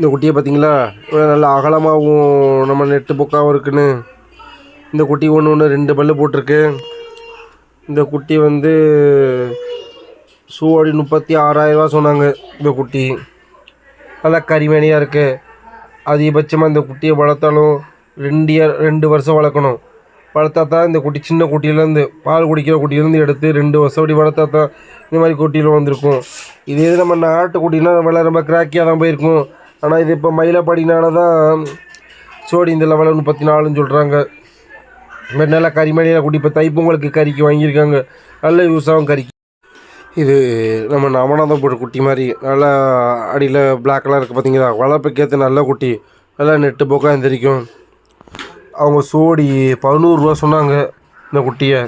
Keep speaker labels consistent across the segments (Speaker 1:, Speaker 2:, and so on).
Speaker 1: இந்த குட்டியை பார்த்தீங்களா? நல்லா அகலமாகவும் நம்ம நெட்டு பொக்காவும் இருக்குன்னு. இந்த குட்டி ஒன்று ஒன்று ரெண்டு பல்லு போட்டிருக்கு. இந்த குட்டி வந்து சூடி முப்பத்தி ஆறாயிரரூவா சொன்னாங்க இந்த குட்டி. நல்லா கரிமேனியாக இருக்குது அதிகபட்சமாக இந்த குட்டியை வளர்த்தாலும் ரெண்டு இயர் ரெண்டு வருஷம் வளர்க்கணும். வளர்த்தா தான் இந்த குட்டி சின்ன குட்டியிலேருந்து பால் குடிக்கிற குட்டியிலேருந்து எடுத்து ரெண்டு வருஷம் அப்படி வளர்த்தா தான் இந்த மாதிரி குட்டியில் வந்திருக்கும். இதே இது நம்ம நாட்டு குட்டினா விலை ரொம்ப கிராக்கியாக தான் போயிருக்கும். ஆனால் இது இப்போ மயிலப்பாடினால தான் சோடி இந்த லெவலில் முப்பத்தி நாலுன்னு சொல்கிறாங்க இந்த மாதிரி நல்லா கறிமணியில் குட்டி இப்போ தைப்பொங்கலுக்கு கறிக்கு வாங்கியிருக்காங்க. நல்ல யூஸ் ஆகும் கறிக்கு. இது நம்ம நவநாதம் குட்டி மாதிரி நல்லா அடியில் பிளாக் கலர் இருக்குது பார்த்தீங்களா வளர்ப்புக்கேற்ற நல்ல குட்டி. நல்லா நெட்டு போக்காக எந்திரிக்கும். அவங்க சோடி பதினோருவா சொன்னாங்க இந்த குட்டியை.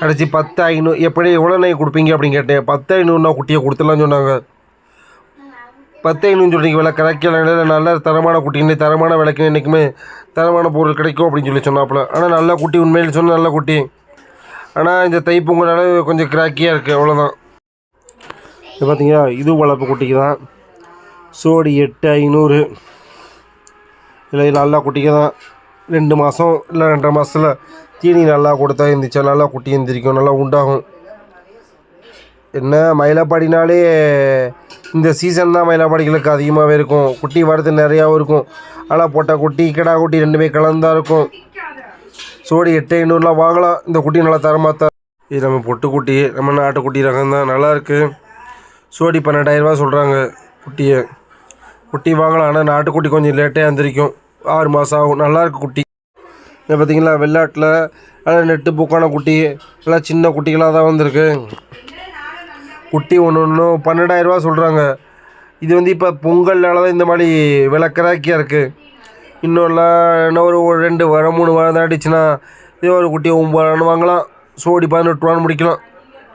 Speaker 1: கடைசி பத்து ஐநூறு எப்படி எவ்வளோ நெய் கொடுப்பீங்க அப்படின்னு கேட்டேன். பத்து ஐநூறுனா குட்டியை கொடுத்துடலாம்னு சொன்னாங்க. பத்து ஐநூறு சொல்கிறீங்க விலை கிடைக்கல நல்ல தரமான குட்டி தரமான விலைக்கு என்றைக்குமே தரமான பொருள் கிடைக்கும் அப்படின்னு சொல்லி சொன்னாப்புல. ஆனால் நல்ல குட்டி உண்மையில் சொன்ன நல்ல குட்டி. ஆனால் இந்த தைப்பொங்கலால கொஞ்சம் கிராக்கியாக இருக்குது அவ்வளோதான் இது பார்த்தீங்களா இது வளர்ப்பு குட்டிக்கு தான் சோடி எட்டு ஐநூறு. இல்லை நல்லா குட்டிக்கு தான் ரெண்டு மாதம் இல்லை ரெண்டரை மாதத்தில் தீனி நல்லா கொடுத்தா இருந்துச்சா நல்லா குட்டி எழுந்திரிக்கும் நல்லா உண்டாகும். என்ன மயிலாப்பாடினாலே இந்த சீசன் தான் மயிலாப்பாடிகளுக்கு அதிகமாகவே இருக்கும். குட்டி வரது நிறையாவும் இருக்கும். ஆனால் பொட்டை குட்டி கிடா குட்டி ரெண்டுமே கலந்தா இருக்கும். சோடி எட்டு ஐநூறுலாம் வாங்கலாம். இந்த குட்டி நல்லா தரமாக தான் இது நம்ம பொட்டுக்குட்டி நம்ம நாட்டுக்குட்டி ரகம் தான். சோடி பன்னெண்டாயிரரூபா சொல்கிறாங்க குட்டியை. குட்டி வாங்கலாம் ஆனால் நாட்டுக்குட்டி கொஞ்சம் லேட்டாக எழுந்திரிக்கும் ஆறு மாதம் ஆகும். நல்லாயிருக்கு குட்டி. இது பார்த்தீங்களா வெள்ளாட்டில் நல்லா நெட்டு பூக்கான குட்டி நல்லா சின்ன குட்டிகளாக தான் வந்திருக்கு. குட்டி ஒன்று ஒன்றும் பன்னெண்டாயிரரூபா சொல்கிறாங்க இது வந்து இப்போ பொங்கல்னால தான் இந்த மாதிரி விலை கிராக்கியாக இருக்குது இன்னொருலாம் என்ன ஒரு ஒரு ரெண்டு வாரம் மூணு வாரம் தாண்டிச்சுன்னா இதே ஒரு குட்டி ஒம்பது வாங்கலாம். சோடி பதினெட்டு ரூபான்னு முடிக்கலாம்.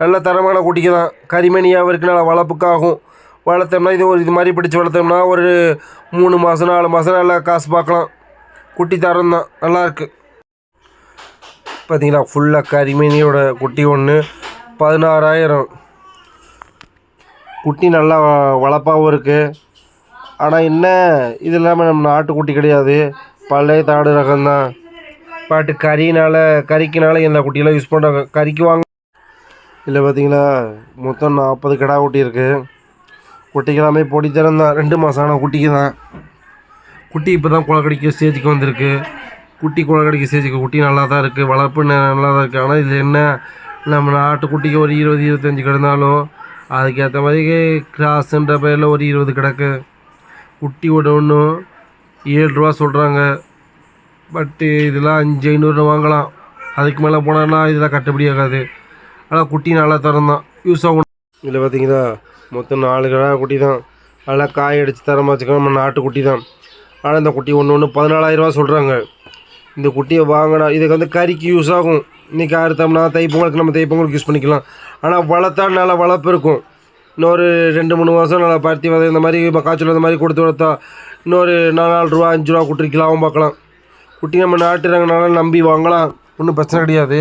Speaker 1: நல்ல தரமான குட்டிக்கு தான். கரிமணியாக இருக்குது நல்லா வளர்ப்புக்காகும் வளர்த்தோம்னா இது ஒரு இது மாதிரி பிடிச்சி வளர்த்தோம்னா ஒரு மூணு மாதம் நாலு மாதம் நல்லா காசு பார்க்கலாம். குட்டி தரம் தான். நல்லாயிருக்கு பார்த்தீங்களா ஃபுல்லாக கரிமணியோட குட்டி ஒன்று பதினாறாயிரம். குட்டி நல்லா வளர்ப்பாகவும் இருக்குது ஆனால் என்ன இது இல்லாமல் நம்ம நாட்டுக்குட்டி கிடையாது. பழைய தாடு ரகம்தான். பாட்டு கறினால் கறிக்குனால இந்த குட்டியெல்லாம் யூஸ் பண்ணுறாங்க கறிக்கு வாங்க. இல்லை பார்த்தீங்களா மொத்தம் நாற்பது கிடா குட்டி இருக்குது குட்டிக்கு எல்லாமே பொடி தரம் தான். ரெண்டு மாதம் ஆனால் குட்டிக்கு தான். குட்டி இப்போ தான் குளக்கடிக்க ஸ்டேஜுக்கு வந்திருக்கு. குட்டி குளக்கடிக்க ஸ்டேஜுக்கு குட்டி நல்லா தான் இருக்குது வளர்ப்பு நல்லா தான் இருக்குது ஆனால் இது என்ன நம்ம நாட்டு குட்டிக்கு ஒரு இருபது இருபத்தஞ்சி கிடந்தாலும் அதுக்கேற்ற மாதிரி கிராஸுன்ற பேரில் ஒரு இருபது கிடக்கு. குட்டி ஒன்று ஒன்று ஏழு ரூபா சொல்கிறாங்க பட்டு இதெல்லாம் அஞ்சு ஐநூறு வாங்கலாம். அதுக்கு மேலே போனோன்னா இதெல்லாம் கட்டுப்படி ஆகாது. ஆனால் குட்டி நல்லா தரம் தான் யூஸ் ஆகும். இதில் பார்த்தீங்கன்னா மொத்தம் நாலு கடா குட்டி தான் நல்லா காய் அடித்து தரமாக வச்சுக்கோ நம்ம நாட்டு குட்டி தான் ஆனால் இந்த குட்டி ஒன்று ஒன்று பதினாலாயிரரூவா சொல்கிறாங்க இந்த குட்டியை வாங்கினா இதுக்கு வந்து கறிக்கு யூஸ் ஆகும். இன்றைக்கி அறுத்தோம்னா தைப்பொங்கலுக்கு நம்ம தைப்பொங்கலுக்கு யூஸ் பண்ணிக்கலாம். ஆனால் வளர்த்தா நல்லா வளர்ப்பு இருக்கும். இன்னொரு ரெண்டு மூணு மாதம் நல்லா பருத்தி விதை இந்த மாதிரி மக்காச்சோளம் இந்த மாதிரி கொடுத்து வளர்த்தா இன்னொரு நாலு நாலு ரூபா அஞ்சு ரூபா குட்டிக்கு பார்க்கலாம். குட்டி நம்ம நாட்டுறங்கனால நம்பி வாங்கலாம். ஒன்றும் பிரச்சனை கிடையாது.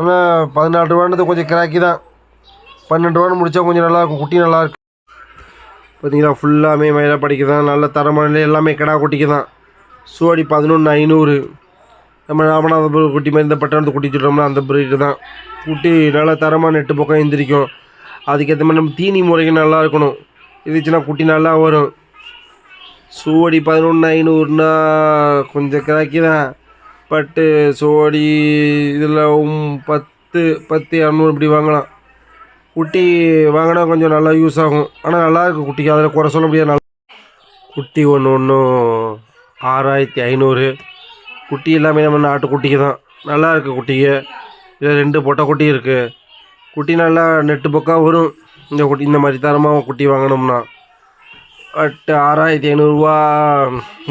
Speaker 1: ஆனால் பதினாலு ரூபான்றது கொஞ்சம் கிராக்கி தான். பன்னெண்டு ரூபான்னு முடித்தா கொஞ்சம் நல்லா இருக்கும். குட்டி நல்லாயிருக்கும் இருக்கு. பார்த்தீங்களா ஃபுல்லாமே படிக்க தான். நல்ல தரமான எல்லாமே கிடா குட்டிக்கு தான். சோடி பதினொன்று ஐநூறு. நம்ம ராமநாதபுரம் குட்டி மாதிரி இந்த பட்டணத்து குட்டி சொல்கிறோம்னா அந்த பிரீடு தான். குட்டி நல்லா தரமாக நெட்டு பக்கம் எந்திரிக்கும். அதுக்கேற்ற மாதிரி நம்ம தீனி முறைகள் நல்லா இருக்கணும். இருந்துச்சுன்னா குட்டி நல்லா வரும். சோடி பதினொன்று ஐநூறுனா கொஞ்சம் கிராக்கி தான். பட்டு சோடி இதில் பத்து பத்து இரநூறு இப்படி வாங்கலாம். குட்டி வாங்கினா கொஞ்சம் நல்லா யூஸ் ஆகும். ஆனால் நல்லா குட்டிக்கு அதில் குறை சொல்ல முடியாது. நல்லா குட்டி ஒன்று ஒன்றும் ஆறாயிரத்தி ஐநூறு. குட்டி எல்லாமே நம்ம நாட்டுக்குட்டிக்கு தான். நல்லா இருக்குது குட்டிக்கு. இதில் ரெண்டு பொட்டை குட்டி இருக்குது குட்டி நல்லா நெட்டு பக்கம் வரும். இந்த குட்டி இந்த மாதிரி தரமாக குட்டி வாங்கினோம்னா பட் ஆறாயிரத்தி ஐநூறுரூவா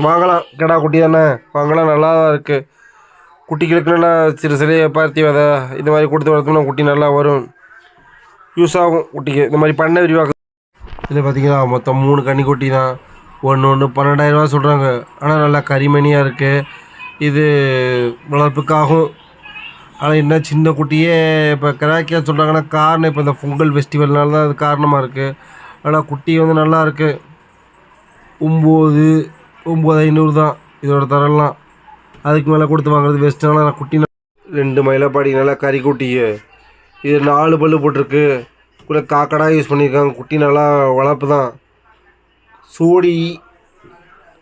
Speaker 1: வாங்கலாம். கிடா குட்டி தானே. வாங்கலாம். நல்லா தான் இருக்குது குட்டிகளுக்கு நல்லா சிறு சிறு பருத்தி விதை இந்த மாதிரி கொடுத்து வளர்த்தோம்னா குட்டி நல்லா வரும். யூஸ் ஆகும் குட்டிக்கு. இந்த மாதிரி பண்ணை விரிவாக்கு இதில் பார்த்தீங்கன்னா மொத்தம் மூணு கன்னி குட்டி தான். ஒன்று ஒன்று பன்னெண்டாயிரரூவா சொல்கிறாங்க ஆனால் நல்லா கரிமணியாக இருக்குது இது வளர்ப்புக்காகும் ஆனால் என்ன சின்ன குட்டியே இப்போ கிராக்கியாக சொல்கிறாங்கன்னா காரணம் இப்போ இந்த பொங்கல் ஃபெஸ்டிவல்னால தான் அது காரணமாக இருக்குது ஆனால் குட்டி வந்து நல்லா இருக்குது ஒம்பது ஒம்பது ஐநூறு தான் இதோட தரலாம் அதுக்கு மேலே கொடுத்து வாங்குறது பெஸ்ட்டான குட்டி ரெண்டு மயிலப்பாடி நல்லா கறி குட்டிக்கு இது நாலு பல்லு போட்டிருக்கு. கூட காக்கடா யூஸ் பண்ணியிருக்காங்க. குட்டி நல்லா வளர்ப்பு தான். சோடி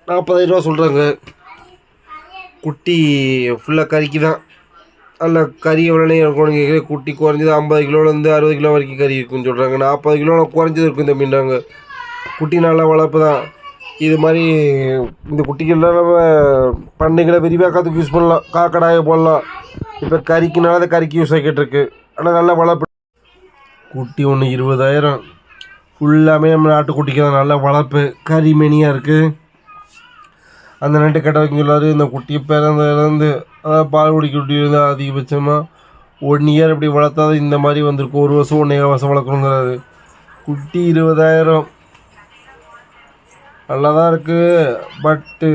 Speaker 1: நாற்பதாயிரம் ரூபா சொல்கிறாங்க குட்டி ஃபுல்லாக கறிக்கு தான் நல்லா கறி உடனே இருக்கும் குட்டி குறைஞ்சது ஐம்பது கிலோலேருந்து அறுபது கிலோ வரைக்கும் கறி இருக்குன்னு சொல்கிறாங்க நாற்பது கிலோ குறைஞ்சது இருக்கும் இந்த மீன்றாங்க. குட்டி நல்லா வளர்ப்பு தான் இது மாதிரி இந்த குட்டிகள்லாம் நம்ம பண்ணைகளை விரிவாக்கத்துக்கு யூஸ் பண்ணலாம். காக்கடாயை போடலாம். இப்போ கறிக்குனால அதை கறிக்கு யூஸ் ஆகிட்டுருக்கு ஆனால் நல்லா வளர்ப்பு. குட்டி ஒன்று இருபதாயிரம். ஃபுல்லாமே நம்ம நாட்டுக்குட்டிக்கு தான். நல்லா வளர்ப்பு. கறி மெனியாக இருக்குது அந்த நைட்டு கட்ட சொல்லாரு இந்த குட்டி பிறந்ததுலேருந்து அதாவது பால் குடிக்க குட்டி அதிகபட்சமாக ஒன் இயர் இப்படி வளர்த்தா இந்த மாதிரி வந்திருக்கும். ஒரு வருஷம் ஒன்றே வருஷம் வளர்க்கணுங்கிறாரு. குட்டி இருபதாயிரம். நல்லா தான் இருக்குது பட்டு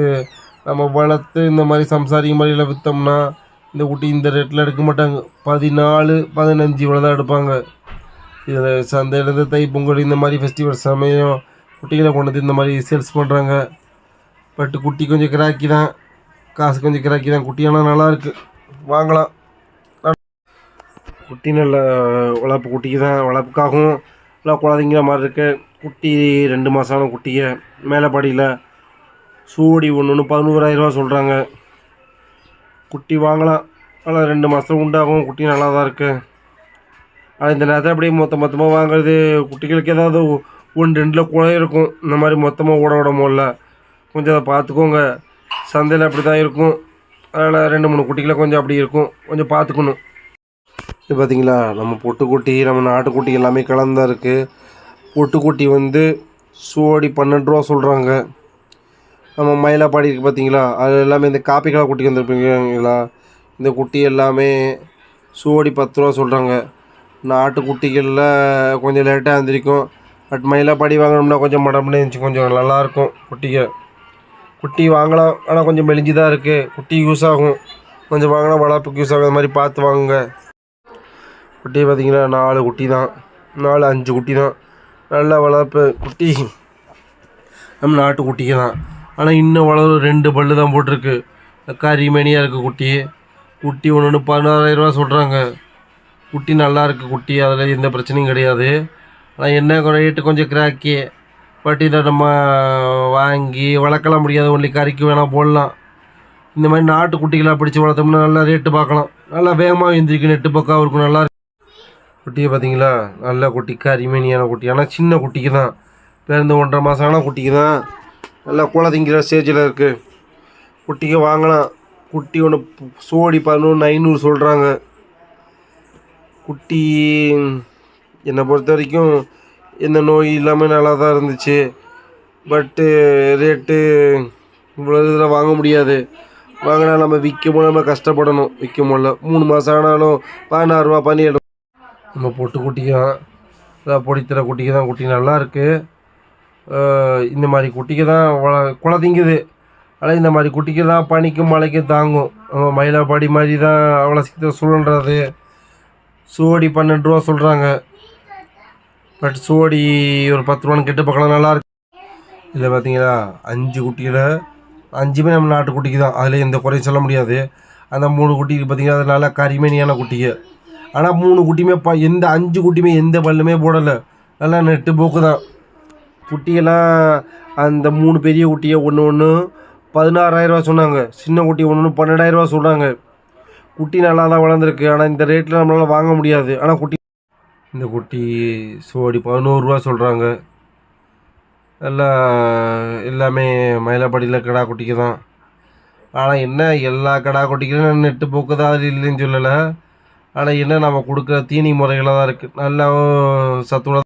Speaker 1: நம்ம வளர்த்து இந்த மாதிரி சம்சாரிக்க மாதிரியில் விற்றோம்னா இந்த குட்டி இந்த ரேட்டில் எடுக்க மாட்டாங்க. பதினாலு பதினஞ்சு இவ்வளோ தான் எடுப்பாங்க. இதில் சந்தையிலேருந்து தை பொங்கல் இந்த மாதிரி ஃபெஸ்டிவல் சமயம் குட்டிகளை கொண்டு வந்து இந்த மாதிரி சேல்ஸ் பண்ணுறாங்க பட் குட்டி கொஞ்சம் கிராக்கி தான் காசு கொஞ்சம் கிராக்கி தான் குட்டி ஆனால் நல்லா வாங்கலாம். குட்டி நல்ல வளர்ப்பு குட்டிக்கு தான் வளர்ப்புக்காகவும் நல்லா குழந்தைங்கிற மாதிரி இருக்கு. குட்டி ரெண்டு மாதமான குட்டியை மேலப்படியில் சூடி ஒன்று ஒன்று பதினோராயிரரூவா சொல்கிறாங்க குட்டி வாங்கலாம். நல்லா ரெண்டு மாதம் உண்டாகும். குட்டி நல்லா தான் இருக்குது ஆனால் இந்த நேரத்தில் அப்படியே மொத்த மொத்தமாக வாங்குறது குட்டிகளுக்கு ஏதாவது ஒன்று ரெண்டில் குறை இருக்கும். இந்த மாதிரி மொத்தமாக ஓட விட முடியல. கொஞ்சம் அதை பார்த்துக்கோங்க. சந்தையில் அப்படி தான் இருக்கும். அதனால் ரெண்டு மூணு குட்டிகளை கொஞ்சம் அப்படி இருக்கும். கொஞ்சம் பார்த்துக்கணும். இது பார்த்திங்களா நம்ம பொட்டுக்குட்டி நம்ம நாட்டுக்குட்டி எல்லாமே கலந்தா இருக்குது பொட்டுக்குட்டி வந்து சோடி பன்னெண்டு ரூபா சொல்கிறாங்க நம்ம மயிலாப்பாடி இருக்குது பார்த்தீங்களா அது எல்லாமே இந்த காப்பி கலர் குட்டி வந்துருப்பீங்களா இந்த குட்டி எல்லாமே சூவடி பத்து ரூபா சொல்கிறாங்க நாட்டுக்குட்டிகளில் கொஞ்சம் லேட்டாக இருந்திருக்கும் பட் மயிலாப்பாடி வாங்கினோம்னா கொஞ்சம் மடம்னு இருந்துச்சு. கொஞ்சம் நல்லாயிருக்கும் குட்டிகள். குட்டி வாங்கலாம் ஆனால் கொஞ்சம் மெலிஞ்சு தான் இருக்குது குட்டி யூஸ் ஆகும். கொஞ்சம் வாங்கினா வளர்ப்புக்கு யூஸ் ஆகும் அது மாதிரி பார்த்து வாங்குங்க. குட்டி பார்த்திங்கன்னா நாலு குட்டி தான் நாலு அஞ்சு குட்டி தான் நல்ல வளர்ப்பு. குட்டி. நம்ம நாட்டு குட்டிக்கு தான் ஆனால் இன்னும் வளர ரெண்டு பல்லு தான் போட்டிருக்கு கரிமேனியாக இருக்குது குட்டி. குட்டி ஒன்று ஒன்று பதினாறாயிரரூவா சொல்கிறாங்க குட்டி நல்லா இருக்குது குட்டி. அதில் எந்த பிரச்சனையும் கிடையாது. ஆனால் என்ன ரேட்டு கொஞ்சம் கிராக்கி பட் இதை நம்ம வாங்கி வளர்க்கலாம் முடியாது. ஒன்லி கறிக்கு வேணால் போடலாம். இந்த மாதிரி நாட்டுக்குட்டிகளாக பிடிச்சி வளர்த்தோம்னா நல்லா ரேட்டு பார்க்கலாம். நல்லா வேகமாக எழுந்திரிக்கும் நெட்டு பக்கம். இருக்கும் நல்லா குட்டியை பார்த்தீங்களா? நல்ல குட்டி கரிமேனியான குட்டி. ஆனால் சின்ன குட்டிக்கு தான். பிறந்த ஒன்றரை மாதம் ஆனால் குட்டிக்கு தான் நல்லா குழந்தைங்கிற ஸ்டேஜில் இருக்குது குட்டிக்கு வாங்கலாம். குட்டி ஒன்று சோடி பதினொன்று ஐநூறு சொல்கிறாங்க குட்டி என்னை பொறுத்த வரைக்கும் எந்த நோய் இல்லாமல் நல்லா தான் இருந்துச்சு பட்டு ரேட்டு eh, இவ்வளோ இதில் வாங்க முடியாது. வாங்கினா நம்ம விற்க முடியல நம்ம கஷ்டப்படணும். விற்க முடியல மூணு மாதம் ஆனாலும் பதினாறுரூவா பதினேழு நம்ம பொட்டு குட்டிக்கும் அதான் பொடித்திர குட்டிக்கு தான் குட்டி நல்லா இருக்குது இந்த மாதிரி குட்டிக்கு தான் வள குழந்தைங்குது ஆனால் இந்த மாதிரி குட்டிக்கு தான் பனிக்கும் மழைக்கும் தாங்கும். நம்ம மயிலாப்பாடி மாதிரி தான் அவ்வளோ சீக்கிரம் சுழன்றது சோடி பன்னெண்டு ரூபா சொல்கிறாங்க பட் சோடி ஒரு பத்து ரூபான்னு கெட்டு பார்க்கலாம் நல்லா இருக்கு. இதில் பார்த்தீங்களா அஞ்சு குட்டியில் அஞ்சுமே நம்ம நாட்டு குட்டிக்கு தான். அதில் எந்த குறையும் சொல்ல முடியாது. அந்த மூணு குட்டிக்கு பார்த்தீங்கன்னா அது நல்லா கரிமேனியான குட்டிங்க. ஆனால் மூணு குட்டியுமே ப எந்த அஞ்சு குட்டியுமே எந்த பல்லுமே போடலை. நல்லா நெட்டு போக்கு தான். குட்டியெல்லாம் அந்த மூணு பெரிய குட்டியை ஒன்று ஒன்று பதினாறாயிரரூவா சொன்னாங்க. சின்ன குட்டி ஒன்று ஒன்று பன்னெண்டாயிரரூவா சொல்கிறாங்க குட்டி நல்லா தான் வளர்ந்துருக்கு. ஆனால் இந்த ரேட்டில் நம்மளால் வாங்க முடியாது. ஆனால் குட்டி இந்த குட்டி சோடி பதினோருவா சொல்கிறாங்க நல்லா எல்லாமே மயிலாப்பாடியில் கடா குட்டிக்கு தான். ஆனால் என்ன எல்லா கடா குட்டிக்கும் நெட்டு போக்கு தான் அது இல்லைன்னு சொல்லலை. ஆனால் என்ன நம்ம கொடுக்குற தீனி முறைகளாக தான் இருக்குது நல்லா சத்துள்ள